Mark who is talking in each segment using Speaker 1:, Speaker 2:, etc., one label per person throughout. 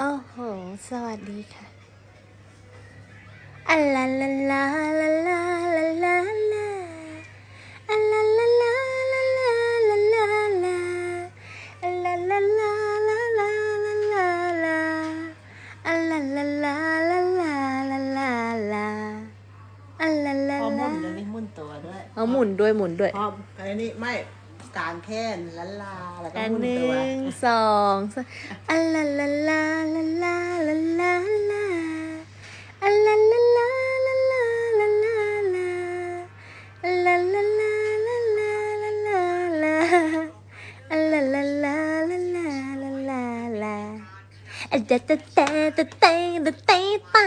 Speaker 1: โอ้โห สวัสดีค่ะอัลลาลาลาลาลาลาลาลาอัลลาลาลาลาลาลาลาลาลัลลาลาลาลาลาลาลาลาลัลลาลาลาลาลาลาลาลาลัลลาลา
Speaker 2: พลหมุ
Speaker 1: น
Speaker 2: แล้วนี่ลมุนลัวด้วล
Speaker 1: เอาหมุลาลวยหมุลด้วย
Speaker 2: พลอันนี้ไม่ กลางแค่นละลาแล้วก็หมุน
Speaker 1: ห
Speaker 2: ตันึ่
Speaker 1: งสองสามอัลลาลาลาลาลาลาลาลาอัลลาลาลาลาลาลาลาลาอัลลาลาลาลาลาลาลาลาอัลลาลาลาลาลาลาลาลาอะจะจะแต่แต่แต่แต่
Speaker 2: แต่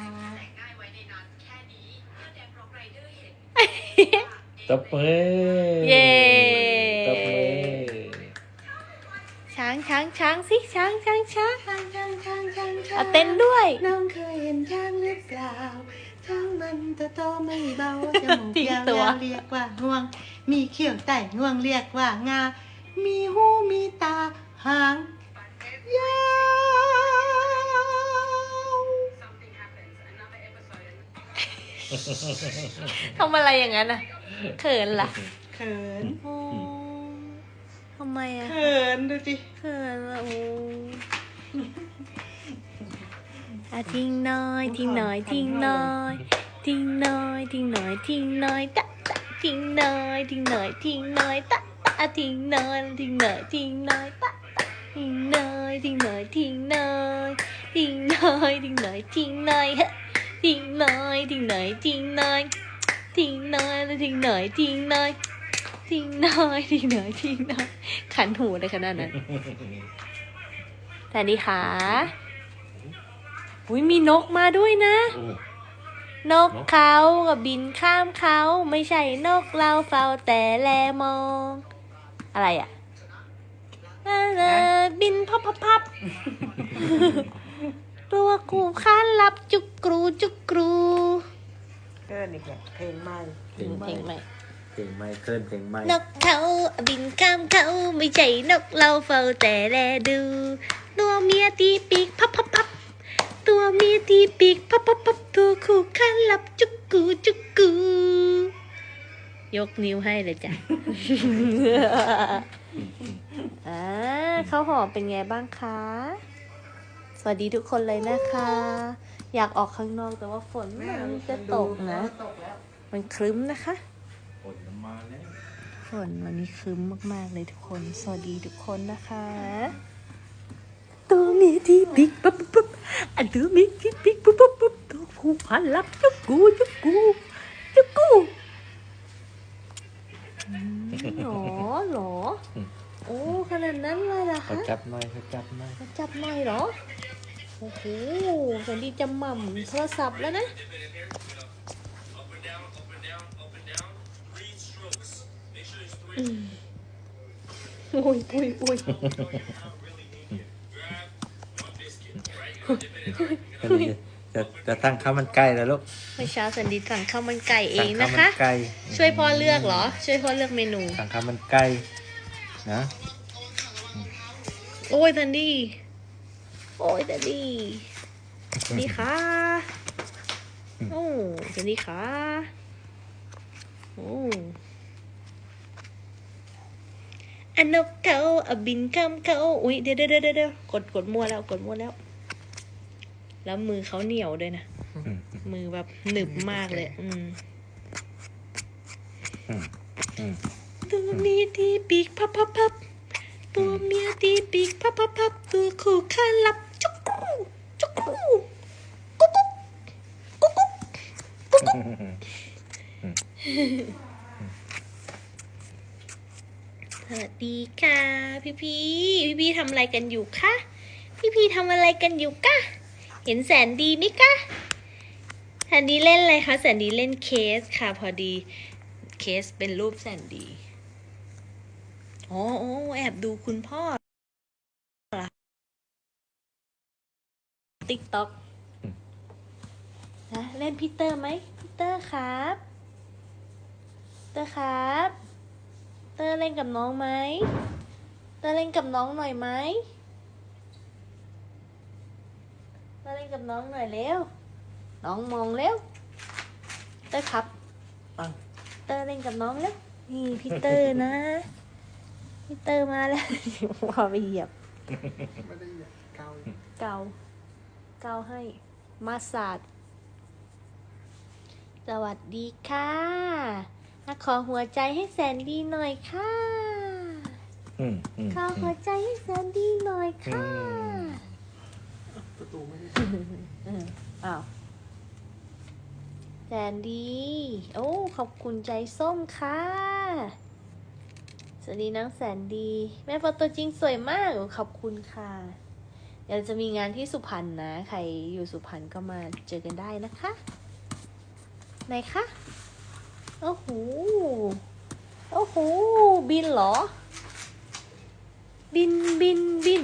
Speaker 3: ตบมือ
Speaker 1: เย้
Speaker 3: ตบมือ
Speaker 1: ช้างช้างช้างสิช้างช้างช้าง
Speaker 2: ช้างช้างช้างช้างช้าง
Speaker 1: เอาเต้นด้วย
Speaker 2: น้องเคยเห็นช้างหรือเปล่าช้างมันตัวโตไม่เบาจมูก
Speaker 1: ทิ้ง
Speaker 2: ยาว
Speaker 1: ตัว
Speaker 2: ๆเรียกว่าห่วง มีเขี้ยวไต่ห่วงเรียกว่างา มีหูมีตาหางยาว
Speaker 1: ทำอะไรอย่างนั้นอะเขินล่ะ
Speaker 2: เขิน
Speaker 1: โอ้ทำไมอะ
Speaker 2: เขินดูสิ
Speaker 1: เขินอะโอ้อะทิ้งน้อยทิ้งน้อยทิ้งน้อยทิ้งน้อยทิ้งน้อยทิ้งน้อยตะตะทิ้งน้อยทิ้งน้อยทิ้งน้อยตะตะทิ้งน้อยทิ้งน้อยทิ้งน้อยตะตะทิ้งน้อยทิ้งน้อยทิ้งน้อยทิ้งน้อยทิ้งน้อยทิ้งน้อยเฮ้ ทิ้งน้อยทิ้งน้อยทิ้งน้อยทิ้งน้อยแล้วทิ้งน้อยทิ้งน้อยทิ้งน้อยทิ้งน้อยทิ้งน้อยขันหูเลยขนาดนั้นสวัสดีค่ะอุ้ยมีนกมาด้วยนะ
Speaker 3: โอ้
Speaker 1: นกเขากับบินข้ามเขาไม่ใช่นกเราเฝ้าแต่แลมอง อะไรอะเออบินพับพับพับ ตัวกูค้านรับจุกกรูจุกกรู
Speaker 2: เกินอีกแล้วเพลงใหม่
Speaker 3: เพลง
Speaker 1: เพลงใหม่
Speaker 3: เพลงไม่เคลื่อนเพลงไม่
Speaker 1: นกเขาบินข้ามเขาไม่ใช่นกเราเฝ้าแต่แลดู ตัวเมียตีปีกพับพับพับตัวเมียตีปีกพับพับพับตัวคู่ข้างหลับจุกกูจุกกู ยกนิ้วให้เลยจ้ะอ่าข้าวหอมเป็นไงบ้างคะ สวัสดีทุกคนเลยนะคะ อยากออกข้างนอกแต่ว่าฝนมันจะตกนะ มันครึ้มนะคะ
Speaker 3: ฝนมาแล้ว
Speaker 1: ฝนวันนี้ครึ้มมากๆเลยทุกคน สวัสดีทุกคนนะคะตัวมีที่ปิ๊กปั๊บปั๊บอันตัวมีที่ปิ๊กปั๊บปั๊บปั๊บตัวผู้พันลับจุกกูจุกกูจุกกูอืมหรอหรอ โอ้ขนาดนั้นเลยเหรอ
Speaker 3: เขา
Speaker 1: คะ
Speaker 3: จับหน่อยเขาจับหน่อย
Speaker 1: มาจับหน่อยเหรอ โอ้โหสันดีจะหม่ำโทรศัพท์แล้วนะ อืมโอ้ยโอ้ยโอ้ย
Speaker 3: อันนี้จะจะตั้งข้าวมันไก่แล้วลูก
Speaker 1: เมื่อเช้าสันดีสั่งข้าวมันไก่เอ
Speaker 3: สั่
Speaker 1: ง
Speaker 3: ข้า
Speaker 1: นะ
Speaker 3: วมั
Speaker 1: คะ
Speaker 3: ไก่
Speaker 1: ช่วยพ่อเลือกเหรอ ช่วยพ่อเลือกเมนู
Speaker 3: สั่งข้าวมันไก่ นะ
Speaker 1: โอ้ยสันดีโอ้ยสันดีสันดีค่ะโอ้สันดีค่ะโอ้อันนกเขาอะบินข้ามเขาอุ้ยเดี๋ยวเดี๋ยวเดี๋ยวเดี๋ยวกดกดมั่วแล้วกดมั่วแล้ว แล้วมือเขาเหนียวด้วยนะ
Speaker 3: อืม
Speaker 1: มือแบบหนึบมากเลย อืม
Speaker 3: อืมอืม
Speaker 1: ตัวเมียตีปีกพับพับพับตัวเมียตีปีกพับพับพับตัวคู่ข้าลับจุกกูจุกกูกุ๊กกุ๊กกุ๊กกุ๊กกุ๊กกุ๊กสวัสดีค่ะ พี่พี่พี่พี่ทำอะไรกันอยู่คะพี่พีทำอะไรกันอยู่กะเห็นแสนดีไหมกะแสนดีเล่นอะไรคะแสนดีเล่นเคสค่ะ พอดีเคสเป็นรูปแสนดี อ้โอ้แอบดูคุณพ่อติ๊กต็อกนะเล่นพีเตอร์ไหมพีเตอร์ครับเตอร์ครับ เตอร์เล่นกับน้องไหมเตอร์เล่นกับน้องหน่อยไหมเตอร์เล่นกับน้องหน่อยเร็วน้องมองเร็วเตอร์ครับ
Speaker 3: ปัง
Speaker 1: เตอร์เล่นกับน้องเร็วนี่พี่เตอร์นะ พี่เตอร์มาแล้วพอไปเหยียบ
Speaker 2: ไม่ได้เกา
Speaker 1: เกาเกาให้ มาสาดสวัสดีค่ะอะขอหัวใจให้แสนดีหน่อยค่ะ
Speaker 3: อืมอืม
Speaker 1: ขอหัวใจให้แสนดีหน่อยค่ะ
Speaker 2: ประตูไม่ได้
Speaker 1: อ้าวแสนดี โอ้ ขอบคุณใจส้มค่ะ สวัสดีน้องแสนดี แม่ฟอตัวจริงสวยมากขอบคุณค่ะเดี๋ยวจะมีงานที่สุพรรณนะ ใครอยู่สุพรรณก็มาเจอกันได้นะคะไหนคะโอ้โหโอ้โหบินเหรอ บินบินบิน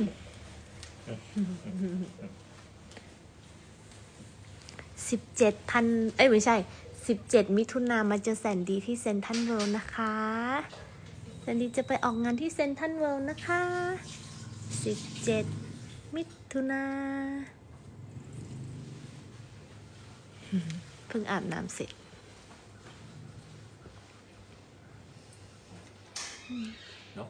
Speaker 1: สิบเจ็ดพันเอ้ยไม่ใช่สิบเจ็ดมิถุนามาเจอแสนดีที่เซนทันเวิลด์นะคะ สนดีจะไปออกงานที่เซนทรันเวิลด์นะคะสิบเจ็ดมิถุนาเพิ่งอาบน้ำเสร็จ
Speaker 3: นก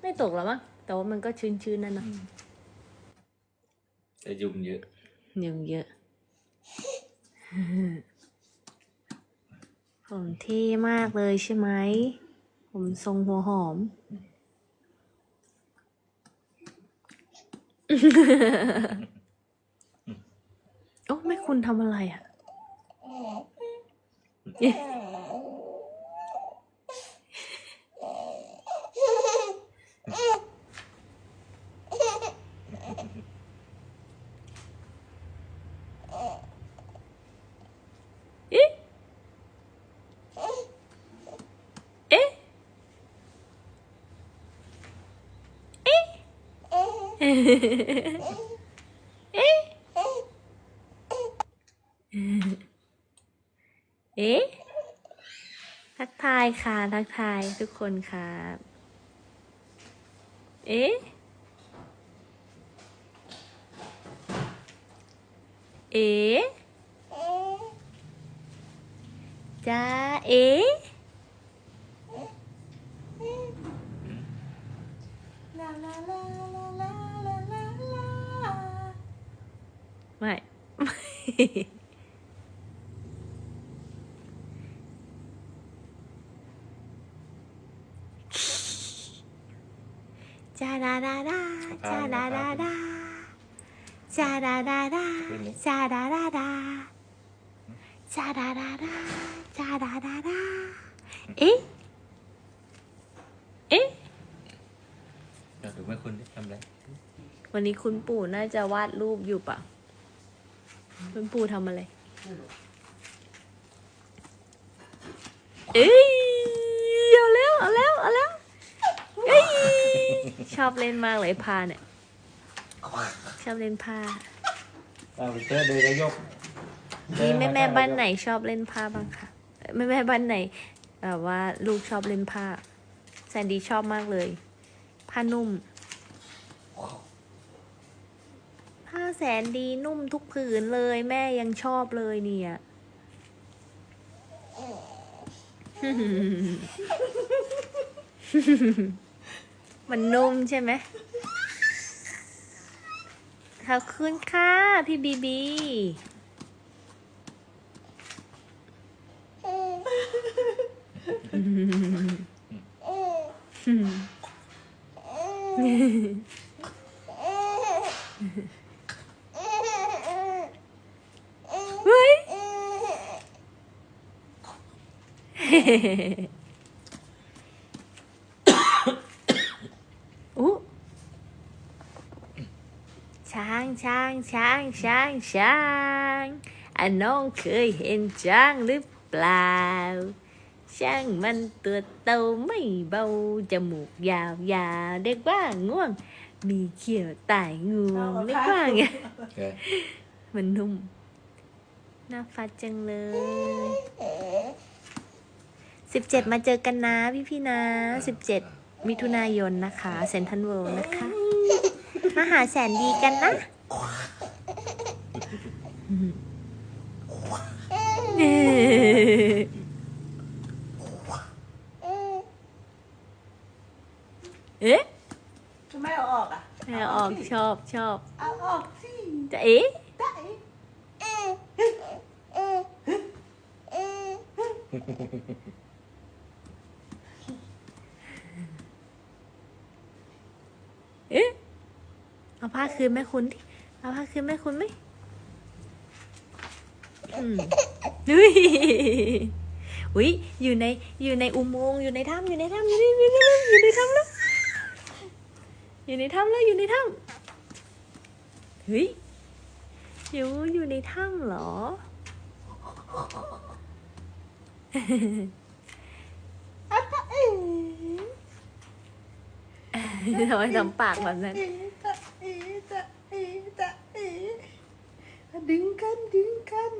Speaker 1: ไม่ตกแล้วมั้งแต่ว่ามันก็ชื้นๆนั่นนะ
Speaker 3: แต่ยุงเยอะ
Speaker 1: ยังเยอะ ผมเท่มากเลยใช่ไหม ผมทรงหัวหอม โอ้แม่คุณทำอะไรอะเอ๊ะเอ๊ะเอ๊ะเอ๊ะ เอ๊ะ เอ๊ะ ทักทายค่ะ ทักทายทุกคนครับ เอ๊ะ เอ๊ะจ้าเอ๊ะ
Speaker 2: ลาลาล
Speaker 1: ไม่จาดาดาดาจาดาดาดาจาดาดาดาจาดาดาดาจาดาดาดาจาดาดาดาเอ๊ะเอ๊ะ
Speaker 3: อยากดูแม่คุณดิทำอะไร
Speaker 1: วันนี้คุณปู่น่าจะวาดรูปอยู่ปะ คุณปู่ทำอะไร เอ้ยเอาแล้วเอาแล้วเอาแล้วเอ้ยชอบเล่นมากเลยพาเนี่ย ชอบเล่นผ้า
Speaker 3: เอาไปเตอร์เดินก็ยก
Speaker 1: มีแม่แม่บ้านไหนชอบเล่นผ้าบ้างคะแม่แม่บ้านไหนแบบว่าลูกชอบเล่นผ้าแซนดี้ชอบมากเลย ผ้านุ่ม ผ้า แสนดีนุ่มทุกผืนเลยแม่ยังชอบเลยเนี่ยมันนุ่มใช่ไหมขอบคุณค่ะพี่บีบีเอู้ช้างช้างช้างช้างช้างอันน้องเคยเห็นช้างหรือเปล่า ช้างมันตัวโตไม่เบา จมูกยาวยาวเรียกว่าง่วง มีเขียวต่ายงวงไรียกว่าไงมันนุ่ม น่าฟัดจังเลย สิบเจ็ดมาเจอกันนะพี่พี่ๆนะสิบเจ็ดมิถุนายนนะคะเซนทันเวิลด์นะคะ มาหาแสนดีกันนะเอ๊ะ
Speaker 2: ทำไมเอาออกอะ
Speaker 1: แม่ออกชอบชอบ
Speaker 2: เอาออกสิ
Speaker 1: จะเอ๊ะ
Speaker 2: ได้
Speaker 1: เอ๊ะเอาผ้าคืนแม่คุณดิเอาผ้าคืนแม่คุณไหมอืมอุ้ยอุ้ยอยู่ในอยู่ในอุโมงค์อยู่ในถ้ำอยู่ในถ้ำอยู่ในอยู่ในอยู่ในถ้ำแล้วอยู่ในถ้ำแล้วอยู่ในถ้ำเฮ้ยอยู่อยู่ในถ้ำเหรอ ทำไมทำปากแบบนั้น
Speaker 2: เอ๊ะจะเอ๊ะจะเอ๊ะจะเอ๊ะดึงกันดึงกัน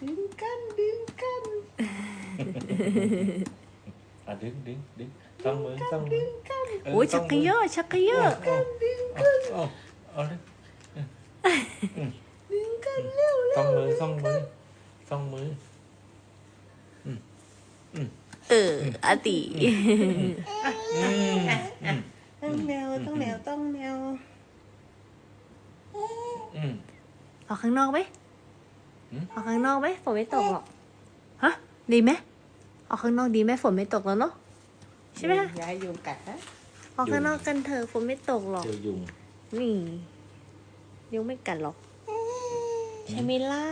Speaker 2: ดึงกันดึงกัน
Speaker 3: อะดึงดึงดึงต้องมือต้องมื
Speaker 2: ดึ
Speaker 3: อง
Speaker 2: กัน
Speaker 3: เโอ้
Speaker 1: ยชักกระเยอะชักกระเยอะ
Speaker 3: เอา
Speaker 2: ดึง
Speaker 3: เอาเอาเอาเลย
Speaker 2: ดึงกันเร็วเร็
Speaker 3: ต้อ
Speaker 2: ว
Speaker 3: งมือต้องมือต้องมือ
Speaker 1: เอออาติ
Speaker 3: อืมอืม
Speaker 2: ต้องแนวต้องแนวต้องแนว
Speaker 3: อืม
Speaker 1: ออกข้างนอกไหม
Speaker 3: หืม
Speaker 1: ออกข้างนอกไหมฝนไม่ตกหรอกฮะดีไหมออกข้างนอกดีไหมฝนไม่ตกแล้วเนาะใช่ไหมคะ
Speaker 2: อย่าให้ยุงกัดนะ
Speaker 1: ออกข้างนอกกันเถอะฝนไม่ตกหรอก
Speaker 3: เจอยุง
Speaker 1: นี่ยุงไม่กัดหรอกใช่ไหมล่ะ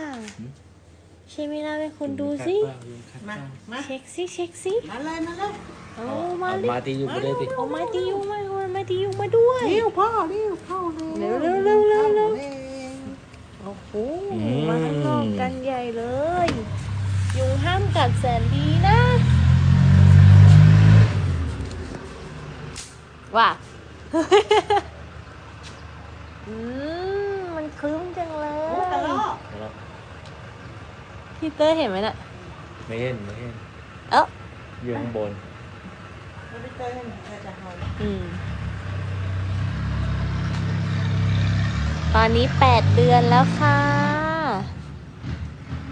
Speaker 1: ใช่ไหมล่ะแม่คุณดูสิ
Speaker 3: ยุงกัดบ้างยุงกัด
Speaker 2: มา
Speaker 3: บ้าง
Speaker 2: มา
Speaker 1: เช็คสิเช็คสิ
Speaker 2: มาเลยมาเลย
Speaker 1: โอ้
Speaker 3: เอา
Speaker 1: มา
Speaker 3: เอา
Speaker 1: เลย
Speaker 3: มาตียุงไปเลยดิ
Speaker 1: เอามาตียุงมาเอามาตียุงมาด้วย
Speaker 2: เร็วพ่อเร็วพ่อ
Speaker 1: เร็วเร็วเร็วเร็วเร็ว
Speaker 2: เร็ว
Speaker 1: โอ้โหมาข้างนอกกันใหญ่เลยยุงห้ามกัดแสนดีนะว่า อืม มันคลึ้มจังเล
Speaker 2: โอ้กระ
Speaker 1: ย
Speaker 2: รอก
Speaker 3: แล้ว
Speaker 1: พี่เต้ยเห็นไหมน่ะ
Speaker 3: ไม่เห็นไม่เห็น
Speaker 1: เอ้า
Speaker 3: อยู่ข้างบน
Speaker 2: ไม่ได้เจอเห็นเธอจะเห่า
Speaker 1: อืม ตอนนี้แปดเดือนแล้วค่ะ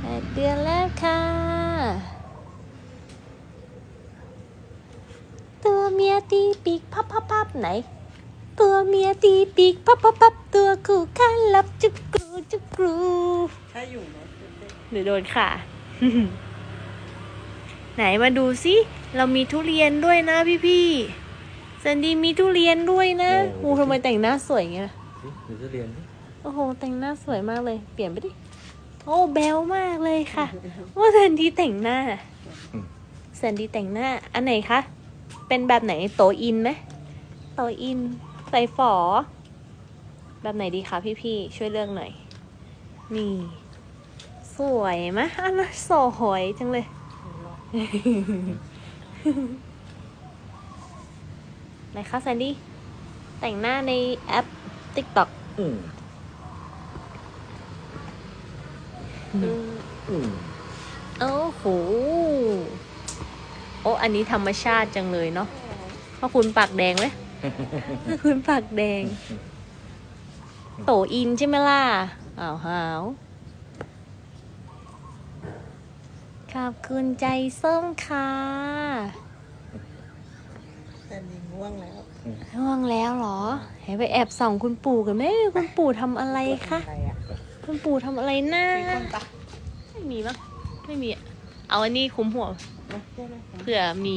Speaker 1: แปดเดือนแล้วค่ะ ตัวเมียตีปีกพับพับพับไหน ตัวเมียตีปีกพับพับพับตัวคู่ข้างลับจุกกรูจุกกรู
Speaker 2: ถ้าอยู่เนาะ
Speaker 1: หรือโดนค่ะ ไหนมาดูสิเรามีทุเรียนด้วยนะพี่พี่ๆแซนดี้มีทุเรียนด้วยนะ
Speaker 3: โอ้
Speaker 1: โอ้ทำไมแต่งหน้าสวยอย่างเงี้ย
Speaker 3: สิหรือจะเรียนดิ
Speaker 1: โอ้โห แต่งหน้าสวยมากเลย เปลี่ยนไปดิ โอ้แบลมากเลยค่ะว่าแซนดี้แต่งหน้าแซนดี้แต่งหน้า อันไหนคะ เป็นแบบไหนโตอินไหมโตอิน ใส่ฝอ แบบไหนดีคะพี่พี่ๆช่วยเลือกหน่อย นี่ สวยไหมอันละสวยจังเลย ไหนคะแซนดี้ แต่งหน้าในแอป TikTok
Speaker 3: อืมอืม
Speaker 1: โอ้โห โอ้ อันนี้ธรรมชาติจังเลยเนาะเพราะคุณปากแดงไหมคุณปากแดง โตอินใช่ไหมล่ะอ้าวหาว ขอบคุณใจส้มค่ะ
Speaker 2: แต่นี่ง่วงแล้ว
Speaker 1: ง่วงแล้วเหรอให้ไปแอบส่องคุณปู่กันไหมคุณปู่ทำอะไรคะ
Speaker 2: อะไรอะ
Speaker 1: คุณปู่ทำอะไรหน้า
Speaker 2: มีคนปะ
Speaker 1: ไม่มีมั้งไม่มีอะเอาอันนี้คลุมหัว
Speaker 2: มาเจ๊เลย
Speaker 1: เผื่อมี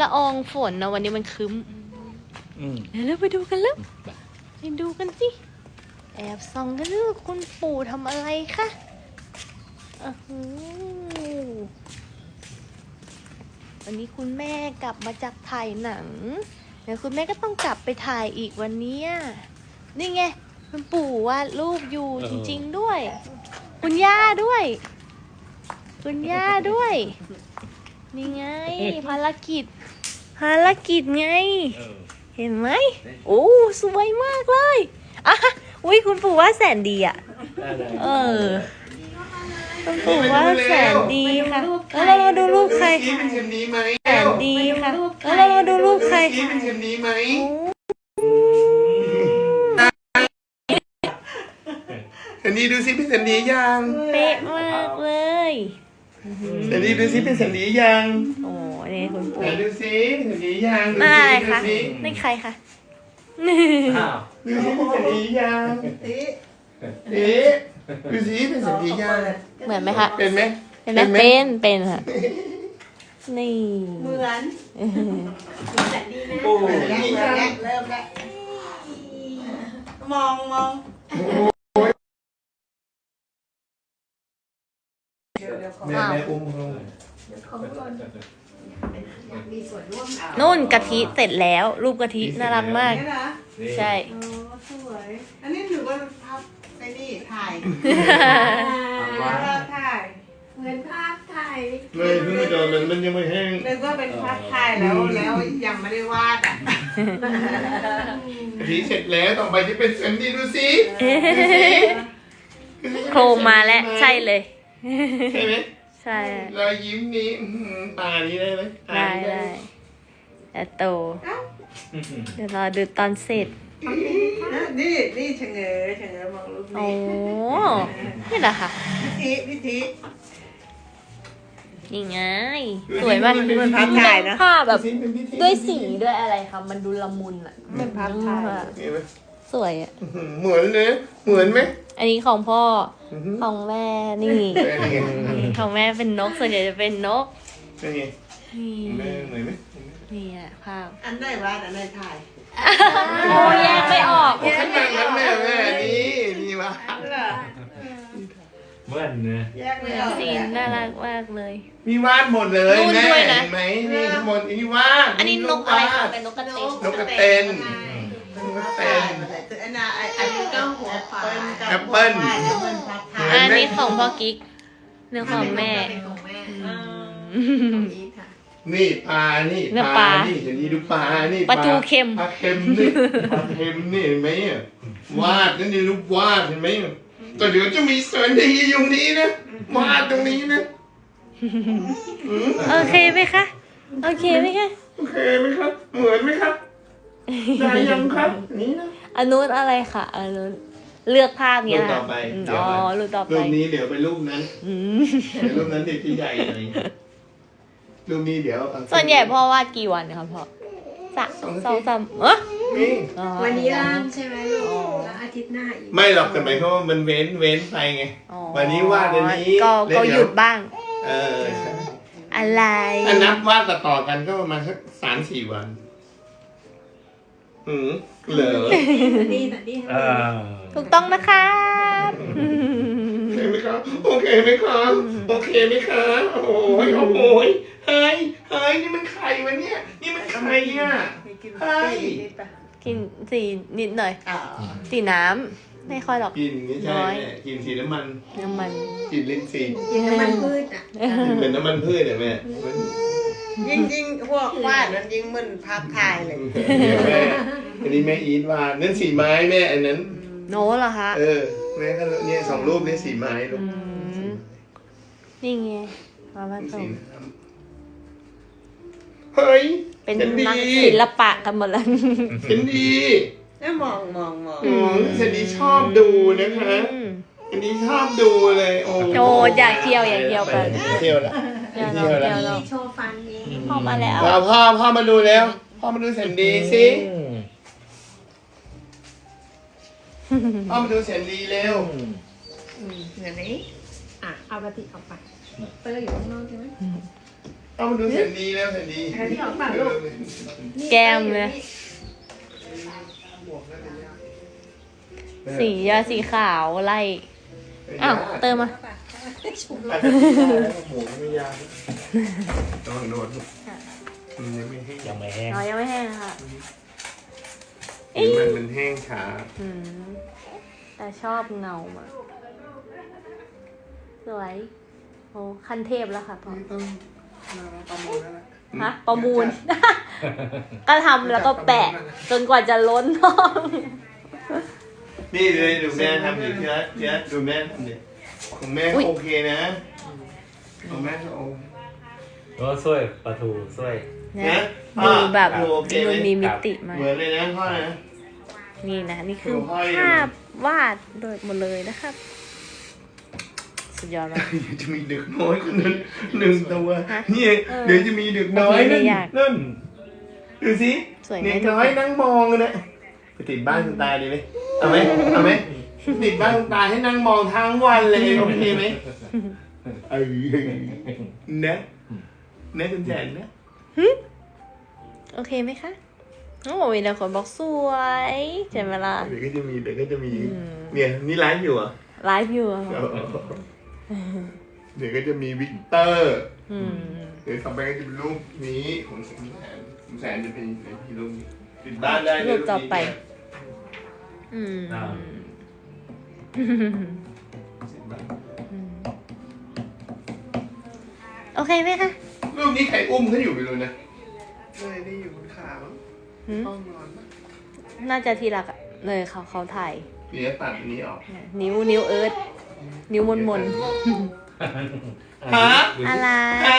Speaker 1: ละอองฝนนะวันนี้มันครึ้ม
Speaker 3: อืม
Speaker 1: เดี๋ยวเราไปดูกันแล้ว
Speaker 3: ไป
Speaker 1: ไปดูกันสิ แอบส่องกันเลยคุณปู่ทำอะไรคะอื้อหือ วันนี้คุณแม่กลับมาจากถ่ายหนังเดี๋ยวคุณแม่ก็ต้องกลับไปถ่ายอีกวันเนี้ยนี่ไงคุณปู่วาดรูปอยู่จริง ๆด้วย คุณย่าด้วย คุณย่าด้วย นี่ไง ภารกิจ ภารกิจไง เห็นไหมโอ้สวยมากเลยอะอุ้ยคุณปู่ว่าแสนดีอะเออ คุณปู่ว่าแสนดีค่ะ แล้วเรามาดูรูปใคร
Speaker 4: ดูสิเป็นเทมนี้ไหม
Speaker 1: แสนดีค่ะ แล้วเรามาดูรูปใคร
Speaker 4: ดูสิเป็นเทมนี้ไหม
Speaker 1: โอ้
Speaker 4: เทมนี้ดูสิเป็นเทมนี้ยัง
Speaker 1: เป๊ะมากเลย
Speaker 4: เทมนี้ดูสิเป็นเทมนี้ยัง
Speaker 1: โอ้นี่คุณ
Speaker 4: ไหน
Speaker 1: ปู่
Speaker 4: ดูสิเทมนี้ยังดู
Speaker 1: น่า
Speaker 4: สิ
Speaker 1: อะไร
Speaker 4: ดู
Speaker 1: คะ
Speaker 4: สิ
Speaker 1: นี่ใครคะ
Speaker 3: อ้าว
Speaker 4: ดูสิเป็นเทมนี้ยัง
Speaker 2: ติ
Speaker 4: เอ๊ะ ดูสิเป็นเทมนี้ยัง
Speaker 1: เหมือนไหมคะ
Speaker 4: เป็นไหม
Speaker 1: เป็นไหมเป็นเป็นค่ะ นี่
Speaker 2: เหมือน
Speaker 3: โอ้
Speaker 2: เริ่มแล้วเริ่มแล้วมองมอง
Speaker 4: แม่แม่อุ้มลง
Speaker 1: นุ่นกะทิเสร็จแล้ว รูปกะทิน่ารักมาก
Speaker 2: เนี่ยนะ
Speaker 1: ใช่
Speaker 2: โอ้สวยอันนี้ถือว่าพับ ไอ้นี่ถ่าย
Speaker 3: ว่า
Speaker 2: ภาพถ่าย
Speaker 5: เหมือนภาพถ่าย
Speaker 4: ไม่เพิ่งโดนมันมันยังไม่แห้ง
Speaker 2: นึกว่าเป็นภาพถ่ายแล้วแล้วยังไม่ได้วาดอะ
Speaker 4: กะทิเสร็จแล้วต่อไปจะเป็นเทมนี้ดูสิ
Speaker 1: โครงมาแล้วใช่เลย
Speaker 4: ใช่ไหม
Speaker 1: ใช่
Speaker 4: รอยยิ้มนี้อื้อหือตานี้ได้ไหมตา
Speaker 1: ได้
Speaker 4: นี้
Speaker 1: ได้แต่โต
Speaker 2: เอ้า
Speaker 1: เดี๋ยวรอดูตอนเสร็จ
Speaker 2: นี่นี่ชะเง้อชะเง้อมองรูป
Speaker 1: โอ้
Speaker 2: นี้
Speaker 1: นี่แหละค่ะ
Speaker 2: พิธีพิธี
Speaker 1: นี่ไง สวยมาก
Speaker 2: มันภาพถ่ายนะ
Speaker 1: ภาพแบบ
Speaker 4: เป็นพิธี
Speaker 1: ด้วยสีด้วยอะไรคะมันดูละมุนอะ
Speaker 2: เป็นภาพถ่าย
Speaker 4: เห็นไหม
Speaker 1: สวยอะ
Speaker 4: อื้อหือเหมือนเลยเหมือนไหม
Speaker 1: อันนี้ของพ่อ
Speaker 4: อื้อหือ
Speaker 1: ของแม่นี่
Speaker 4: นี่ไง
Speaker 1: ของแม่เป็นนกส่วนใหญ่จะเป็นนก
Speaker 4: นี่ไง
Speaker 1: นี่
Speaker 4: แม่เหมือนไหม
Speaker 1: นี่แหละภาพ
Speaker 2: อันไหนวาดอันไหนถ่าย
Speaker 1: โอ้แยกไม่ออก
Speaker 4: โอ้ขนาดนั้นแม่แม่นี่นี่วะ
Speaker 2: เมื่
Speaker 3: อนเนื้อ
Speaker 2: แยกไม่ออก
Speaker 1: สีน่ารักมากเลย
Speaker 4: มีวาดหมดเลยแม่เห็นไหมนี่ทั้งหมดอันนี้วาด
Speaker 1: อันนี้นกอะไรคะเป็นนกกระเตง
Speaker 4: นกกระเตน
Speaker 2: นกกระเตนอันน่ะอันนี้ก็หัวฟ้า
Speaker 4: แอปเปิ้ล
Speaker 2: แอปเปิ้ลพับถ่าย
Speaker 1: อันนี้ของพ่อกิ๊กเนื้อของแม่
Speaker 4: นี่ปลา นี่
Speaker 1: เนื้อ
Speaker 4: ป
Speaker 1: ป
Speaker 4: ลา
Speaker 1: ลา
Speaker 4: นี่เห็นดีดูปลา นี่
Speaker 1: ปลาทูเค็ม
Speaker 4: ปลาเค็มนี่ปลาเค็มนี่เห็นไหมอะวาดนั่นนี่รูปวาดเห็นไหมอะแต่เดี๋ยวจะมีเสวนดีอยู่นี้นะวาดตรงนี้นะอืม
Speaker 1: โอเคไหมคะ โอเคไหมคะ
Speaker 4: โอเคไหมครับ เหมือนไหมครับได้ยังครับ นี่นะ
Speaker 1: อันนู้นอะไรค่ะอันนู้นเลือกภาพเนี้ย
Speaker 4: รูปต่
Speaker 1: ค่ะ
Speaker 4: อไป
Speaker 1: อืม
Speaker 4: เดี๋ย
Speaker 1: อ๋
Speaker 4: ว
Speaker 1: อ
Speaker 4: ไป
Speaker 1: รูปต่อไป
Speaker 4: รูปนี้เดี๋ยวไปรูปนั้น
Speaker 1: อืม
Speaker 4: เดี๋ยวรูปนั้นเด็กที่ใหญ่อะไร รูปนี้เดี๋ยวเอา
Speaker 1: ส่วนใหญ่พ่อวาดกี่วันคะพ่อสัก
Speaker 4: สองอาทิตย์
Speaker 1: สองสามเออ
Speaker 4: นี่
Speaker 1: อ๋อ
Speaker 5: วันนี้ล่างใช่ไหมลูกแล้วอาทิตย์หน้าอีก
Speaker 4: ไม่หรอกแต่หมายความว่ามันเว้นเว้นไปไง
Speaker 1: อ๋อ
Speaker 4: วันนี้วาดอันนี้
Speaker 1: ก็
Speaker 4: แล้ว
Speaker 1: ก็
Speaker 4: เดี๋ยว
Speaker 1: หยุดบ้าง
Speaker 4: เออใช่
Speaker 1: อะไร
Speaker 4: ถ้านับวาดต่อๆกันก็ประมาณสักสามสี่วัน อืมเหรอ
Speaker 5: ตัดดีตัดดี
Speaker 3: อ่า
Speaker 1: ถูกต้องนะครับ
Speaker 4: โอเคไหมครับโอเคไหมครับโอเคไหมครับโอ้ยโอ้โหย เฮ้ย เฮ้ย นี่มันใครวะเนี่ย นี่มันใครอะ
Speaker 2: มีกิน
Speaker 4: เฮ้ย
Speaker 2: นิดปะ
Speaker 1: กินสีนิดหน่อย
Speaker 2: อ๋อ
Speaker 1: สีน้ำไม่ค่อยหรอก
Speaker 4: กินไม่ใช่
Speaker 1: น้อย
Speaker 4: แม่กินสีน้ำมัน
Speaker 1: น้ำมัน
Speaker 4: กินลิ้นสี
Speaker 5: กินน้ำมันพืชอะ
Speaker 4: กินเหมือนน้ำมันพืชเนี่ยแม่มัน
Speaker 2: ยิ่งยิ่งพวกวาดนั้นยิ่งเหมันภาพถ่ายเลย
Speaker 4: เนี่ยแม่อันนี้แม่อีทวาดนั่นสีไม้แม่อันนั้น
Speaker 1: โน้เหรอคะ
Speaker 4: เออแม่ก็เนี่ยสองรูปนี่สีไม้ลูก
Speaker 1: อืมนี่ไงมาผส
Speaker 4: สี
Speaker 1: ม
Speaker 4: น้ำ เฮ้ย
Speaker 1: เป็น
Speaker 4: ฉัดี
Speaker 1: นักศิลปะกันหมดแล้ว
Speaker 4: ฉันดี
Speaker 2: แล้วมองมองมอง
Speaker 4: อืมฉันดีชอบดูนะคะ
Speaker 1: อืม
Speaker 4: อันนี้ชอบดูเลย โอ้
Speaker 1: โอ้อยากเที่ยวอยากเที่ยวกัน
Speaker 4: เที่ยวละ
Speaker 1: เดี๋ยวเรา
Speaker 4: เที่ยวละ
Speaker 1: เดี๋ยวเรา
Speaker 5: มีโชว์ฟันนี้
Speaker 1: พ่อมาแล้ว
Speaker 4: พ่อพ่อพ่อมาดูแล้วพ่อมาดูแสนดีสิ
Speaker 3: อืม
Speaker 4: พ่อมาดูแสนดีเร็ว
Speaker 2: เดี๋ยวนี้
Speaker 5: อะเอากะทิออกไปเตอร์อยู่ข้างนอกใช่ไหม
Speaker 4: พ่อมาดูแสนดีแล้วแสนดี
Speaker 5: กะทิออกปากลูก
Speaker 1: แก้มเลย สียาสีขาวไล่อ้าวเติมมา
Speaker 4: อาจจะไม่ได้แล้วหมูไม่ยากต้องโดนมันยังไม่แห้ง
Speaker 3: ยังไม่แห้ง
Speaker 1: อ๋อยังไม่แห้งค่ะ
Speaker 4: หรือมันมันแห้งช้า
Speaker 1: อืมแต่ชอบเงามากสวยโอ้ขั้นเทพแล้วค่ะพ่อ
Speaker 4: ไม่ต้องมา ประมูลแล้วล่ะ
Speaker 1: ฮะประมูล ก็ทำแล้วก็แปะ จนกว่าจะล้นห้อง
Speaker 4: นี่เลยดูแม่ทำดิเชื่อเชื่อดูแม่ทำดิของแม่
Speaker 1: อุ๊ย
Speaker 4: โอเคนะของแม่ก็โอ
Speaker 3: โอ้ช่วยปลาทูช่วย
Speaker 1: นะดูแบบ
Speaker 4: โอเค
Speaker 1: ดู
Speaker 4: ไหม
Speaker 1: มีมิติมาก
Speaker 4: เหมือนเลยนะพ่อนะ
Speaker 1: นี่นะ นี่คือ
Speaker 4: ดูห้อย
Speaker 1: ภาพวาดโดยหมดเลยนะครับ สุดยอดมาก
Speaker 4: เดี๋ยวจะมีเด็กน้อยคนนั้นหนึ่งตัว
Speaker 1: ฮะ
Speaker 4: นี่
Speaker 1: เออ
Speaker 4: เดี๋ยวจะมีเด็กน้อย
Speaker 1: ไม่
Speaker 4: นั่น
Speaker 1: อยาก
Speaker 4: นั่นดูสิ
Speaker 1: สวยไหม
Speaker 4: เด็ก
Speaker 1: ทุก
Speaker 4: น้อย
Speaker 1: คน
Speaker 4: นั่งมองกันนะไปติดบ้านคุณตาดีไหมเอาไหมเอาไหมติดบ้านคุณตาให้นั่งมองทั้งวันเลยโอเคไหมเออนะนะคุณแจนนะ
Speaker 1: โอเคไหมคะโอ้มีแต่คนบอกสวยใช่ไหมล่ะ
Speaker 4: เดี๋ยวก็จะมีเดี๋ยวก็จะมี
Speaker 1: อืม
Speaker 4: เนี่ยนี่ไลฟ์อยู่เหรอะ
Speaker 1: ไลฟ์อยู่อะค่ะ
Speaker 4: เดี๋ยวก็จะมีวิกเตอร์
Speaker 1: อืม
Speaker 4: เดี๋ยวต่อไปก็จะเป็นรูปนี้ของสมแสนสมแสนจะเป็นในที่รูปนี้ติดบ้านได้เลย
Speaker 1: รูปต่อไป
Speaker 4: นี้
Speaker 1: อืม
Speaker 3: อ่า
Speaker 4: ติดบ้าน
Speaker 1: โอเคไหมคะ
Speaker 4: รูปนี้ใครอุ้มเขาอยู่ไม่รู้นะเลยได้อยู่บนขามั้ง
Speaker 1: หืม
Speaker 4: ห้องนอนมั้ง
Speaker 1: น่าจะทีหลักอะเลยเขาเขาถ่าย
Speaker 4: เดี๋ยวตัดอันนี้ออก
Speaker 1: นิ้วนิ้วเอิร์ธ นิ้วมนมน
Speaker 4: ฮะ
Speaker 1: อะไร
Speaker 4: ฮะ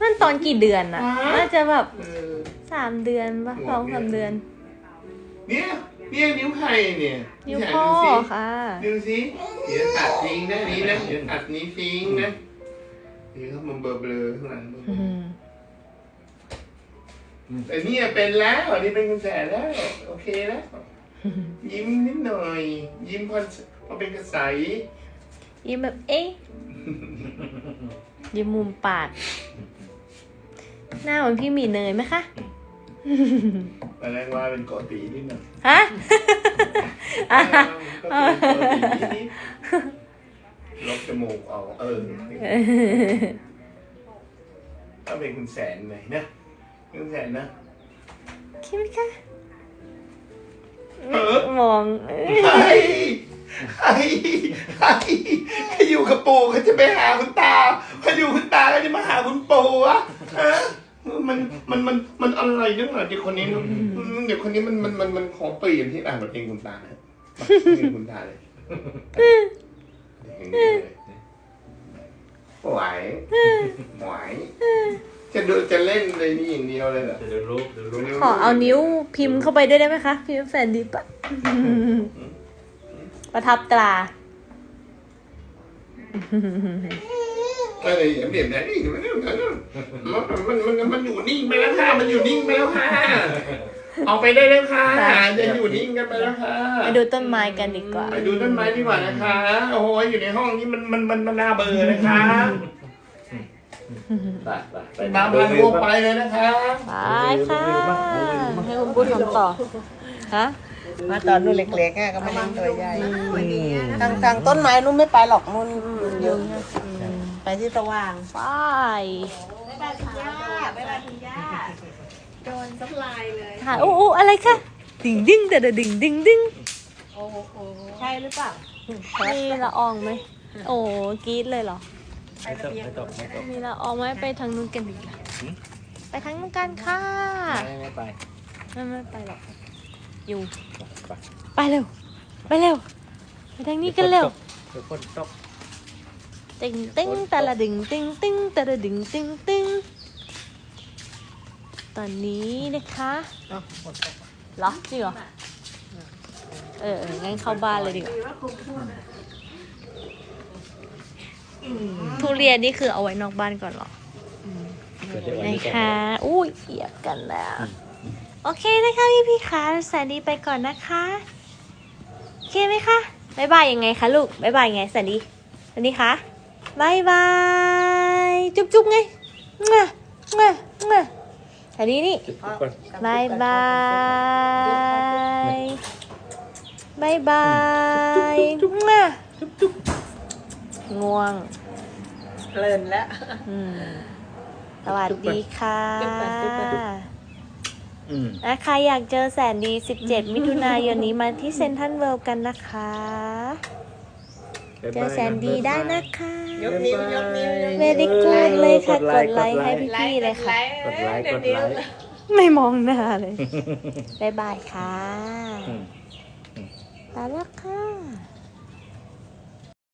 Speaker 1: นั่นตอนกี่เดือนอะ
Speaker 4: ฮะ
Speaker 1: น่าจะแบบ
Speaker 4: เออ
Speaker 1: สามเดือนปะ
Speaker 4: โอ้
Speaker 1: สองสาม
Speaker 4: เนี่ย
Speaker 1: เดือน
Speaker 4: เนี่ยเนี่ยนิ้วใครเนี่ย
Speaker 1: นิ้ว
Speaker 4: ไห
Speaker 1: พ่อ
Speaker 4: ดูสิ
Speaker 1: ค่ะ
Speaker 4: ดูสิเดี๋ยวตัดทิ้งนะนี้นะเดี๋ยวตัดนี้ทิ้งนะเดี๋ยวครับมันเบลอเบลอๆข้างหลัง
Speaker 1: อืม
Speaker 4: แต่เนี่ยเป็นแล้วอันนี้เป็นคุณแสนแล้ว โอเคแล้ว ยิ้มนิดหน่อย ยิ้มพอ พอเป็นกระใส
Speaker 1: ยิ้มแบบเอ๊ะยิ้มมุมปาก หน้าเหมือนพี่หมีเนยไหมคะ
Speaker 4: ตอนแรกว่าเป็นโกตีนิดหน่อย
Speaker 1: ฮะ
Speaker 4: ก็เป็นโกตีนิดๆลบจมูกเอาเออถ้าเป็นคุณแสนหน่อยนะคุณแสนนะ
Speaker 1: คิดไหมคะ
Speaker 4: เออ
Speaker 1: มองเอ้ย
Speaker 4: ไอ้ไอ้ไอ้ถ้าอยู่กับปู่เขาจะไปหาคุณตาถ้าอยู่คุณตาก็จะมาหาคุณปู่อะฮะมันมันมันมันอะไรเรื่องอะไรเด็กคนนี้เนอะเด็กคนนี้มันมันมันมันขอเปลี่ยนที่อ่านบทเพลงคุณตานะเพลงคุณตาเลยอย่างนี้เลยไหวไหวจะดูจะเล่นเลยนี่อย่างเดียวเลยเหรอ
Speaker 3: จะดูรูปดูรูป
Speaker 1: ขอเอานิ้วพิมพ์เข้าไปด้วยได้ไหมคะ พิมพ์แฟนดิปอะ ประทับตรา
Speaker 4: เอออย่าเปลี่ยนแต่นี่มันมันมันมันมันอยู่นิ่งไปแล้วค่ะ มันอยู่นิ่งไปแล้วค่ะออกไปได้แล้วค่ะจะอยู่นิ่งกันไปแล้วค่ะ
Speaker 1: ไปดูต้นไม้กันดีกว่า
Speaker 4: ไปดูต้นไม้ดีกว่านะคะ โอ้โหอยู่ในห้องนี้มันมันมันมันน่าเบื่อนะคะ
Speaker 3: ไปไปไป
Speaker 4: ตามพันทั่วไปเลยนะคะ
Speaker 1: ไปค่ะให้คุณพูดทำต่อฮะ
Speaker 2: มาตอนนู่นเล็กๆอะก็ไม่ได้ตัวใหญ่ทางทางต้นไม้นู่นไม่ไปหรอกนู่นเยอะไปที่สว่าง
Speaker 1: ไป
Speaker 5: โดนซับลายเลย
Speaker 1: ค่ะโอ้โอ้อะไรคะดิ่งดิ่งเดดดิ่งดิ่งดิ่ง
Speaker 2: ใช่หรือเปล่า
Speaker 1: มีละอองไหมโอ้กรี๊ดเลยเหรอ
Speaker 3: ไม่ตกไม่ตกไม่ตก
Speaker 1: มีละอองไหมไปทางนู้นกันดีกว่าไปทางนู้นกันค่ะ
Speaker 3: ไม่ไม่ไป
Speaker 1: ไม่ไม่ไปหรอก ยุง
Speaker 3: ไป
Speaker 1: ไปเร็ว ไปเร็ว ไปทางนี้กันเร็ว
Speaker 3: เดี๋ยวฝนตก
Speaker 1: ติงติงแต่ละดึงติงติงแต่ละดึงติงติงตอนนี้นะคะเหรอจริงเหรอเออเอองั้นเข้าบ้านเลยดีกว่าทุเรียนนี่คือเอาไว้นอกบ้านก่อนเหรอ
Speaker 3: เดี๋ยวเดี๋ยววัน
Speaker 1: นะ
Speaker 3: นี้ก่อน
Speaker 1: คะอุ้ยเหยียบกันแล้ว โอเคนะคะพี่พี่ๆคะแสนดีไปก่อนนะคะโอเคไหมคะบายบายยังไงคะลูกบายบายยังไงแสนดีแสนดีคะบายบายจุ๊บจุ๊บไงเงะเงะเงะแสนดีนี่
Speaker 3: จุดทุกคน
Speaker 1: บายบายบายบายเงะง่วง
Speaker 2: เพลินแล้ว
Speaker 1: อืมสวัสดีค่ะ
Speaker 2: จุ๊บก่อนจุ๊บก่อน
Speaker 3: อือืม
Speaker 1: นะใครอยากเจอแสนดี 17 มิถุนายนนี้มาที่เซนทรัลเวิลด์กันนะคะ เจอแสนดีได้นะคะ
Speaker 2: ยกนิ้วยกนิ้วยกนิ้ว
Speaker 1: เวดิกูดเลยค่ะ กดไลค์ให้พี่ๆเลยค่ะ
Speaker 3: กดไลค์กดไลค์
Speaker 1: ไม่มองหน้าเลย บ๊ายบายค่ะ
Speaker 3: อืม
Speaker 1: ไปแล้วค่ะ